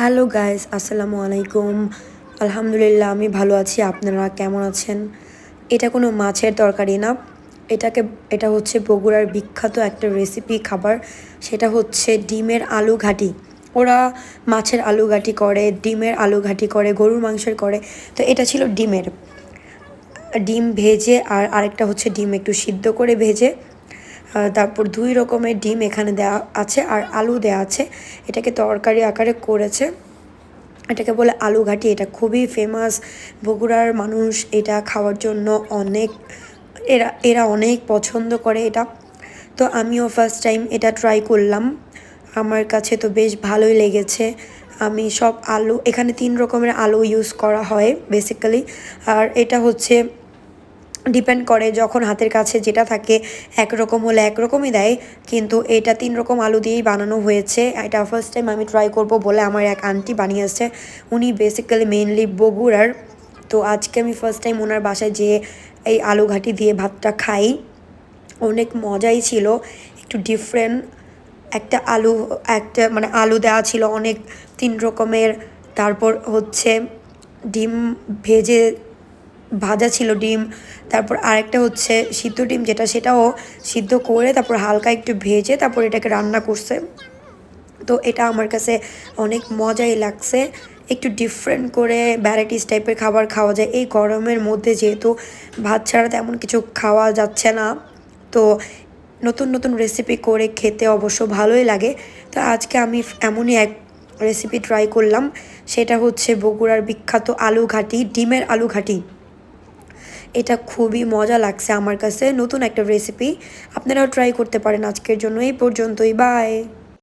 Hello guys আসসালামু আলাইকুম আলহামদুলিল্লাহ আমি ভালো আছি। আপনারা কেমন আছেন? এটা কোনো মাছের তরকারি না। এটাকে, এটা হচ্ছে বগুড়ার বিখ্যাত একটা রেসিপি খাবার। সেটা হচ্ছে ডিমের আলু ঘাটি। ওরা মাছের আলু ঘাটি করে, ডিমের আলু ঘাটি করে, গরুর মাংসের করে। তো এটা ছিল ডিমের। ডিম ভেজে আর আরেকটা হচ্ছে ডিম একটু সিদ্ধ করে ভেজে তারপর দুই রকমের ডিম এখানে দেওয়া আছে আর আলু দেওয়া আছে। এটাকে তরকারি আকারে করেছে। এটাকে বলে আলু ঘাটি। এটা খুবই ফেমাস বগুড়ার মানুষ এটা খাওয়ার জন্য অনেক, এরা এরা অনেক পছন্দ করে এটা। তো আমিও ফার্স্ট টাইম এটা ট্রাই করলাম। আমার কাছে তো বেশ ভালোই লেগেছে। আমি সব আলু, এখানে তিন রকমের আলু ইউজ করা হয় বেসিক্যালি আর এটা হচ্ছে ডিপেন্ড করে যখন হাতের কাছে যেটা থাকে একরকম হলে একরকমই দেয়, কিন্তু এটা তিন রকম আলু দিয়েই বানানো হয়েছে। এটা ফার্স্ট টাইম আমি ট্রাই করব বলে আমার এক আন্টি বানিয়েছে উনি বেসিক্যালি মেইনলি বগুড়ার। তো আজকে আমি ফার্স্ট টাইম ওনার বাসায় যেয়ে এই আলু ঘাটি দিয়ে ভাতটা খাই। অনেক মজাই ছিল, একটু ডিফারেন্ট একটা আলু, একটা মানে আলু দেওয়া ছিল অনেক তিন রকমের। তারপর হচ্ছে ডিম ভেজে ভাজা ছিল ডিম, তারপর আরেকটা হচ্ছে সিদ্ধ ডিম যেটা সেটাও সিদ্ধ করে তারপর হালকা একটু ভেজে তারপর এটাকে রান্না করছে। তো এটা আমার কাছে অনেক মজাই লাগছে। একটু ডিফারেন্ট করে ভ্যারাইটিস টাইপের খাবার খাওয়া যায়। এই গরমের মধ্যে যেহেতু ভাত ছাড়া তেমন কিছু খাওয়া যাচ্ছে না, তো নতুন নতুন রেসিপি করে খেতে অবশ্য ভালোই লাগে। তো আজকে আমি এমনই এক রেসিপি ট্রাই করলাম, সেটা হচ্ছে বগুড়ার বিখ্যাত আলু ঘাটি ডিমের আলু ঘাটি এটা খুবই মজা লাগছে আমার কাছে। নতুন একটা রেসিপি আপনারাও ট্রাই করতে পারেন আজকের জন্য। এই পর্যন্তই। বাই